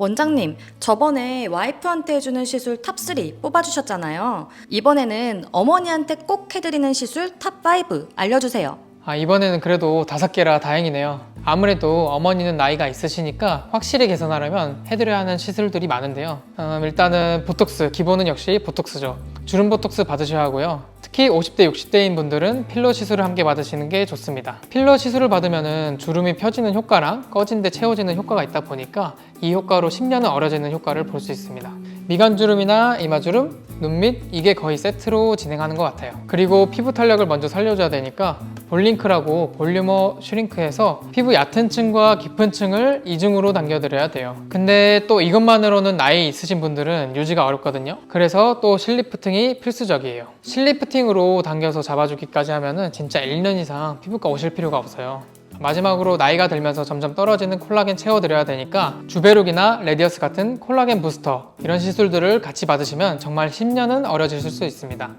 원장님, 저번에 와이프한테 해주는 시술 탑3 뽑아주셨잖아요. 이번에는 어머니한테 꼭 해드리는 시술 탑5 알려주세요. 아, 이번에는 그래도 다섯 개라 다행이네요. 아무래도 어머니는 나이가 있으시니까 확실히 개선하려면 해드려야 하는 시술들이 많은데요. 음, 일단은 보톡스, 기본은 역시 보톡스죠. 주름 보톡스 받으셔야 하고요. 특히 50대, 60대인 분들은 필러 시술을 함께 받으시는 게 좋습니다. 필러 시술을 받으면 주름이 펴지는 효과랑 꺼진 데 채워지는 효과가 있다 보니까 이 효과로 10년은 어려지는 효과를 볼 수 있습니다. 미간주름이나 이마주름, 눈 밑 이게 거의 세트로 진행하는 것 같아요. 그리고 피부 탄력을 먼저 살려줘야 되니까 볼링크라고 볼륨어 슈링크해서 피부 얕은 층과 깊은 층을 이중으로 당겨드려야 돼요. 근데 또 이것만으로는 나이 있으신 분들은 유지가 어렵거든요. 그래서 또 실리프팅이 필수적이에요. 실리프팅으로 당겨서 잡아주기까지 하면은 진짜 1년 이상 피부과 오실 필요가 없어요. 마지막으로 나이가 들면서 점점 떨어지는 콜라겐 채워드려야 되니까 주베룩이나 레디어스 같은 콜라겐 부스터 이런 시술들을 같이 받으시면 정말 10년은 어려지실 수 있습니다.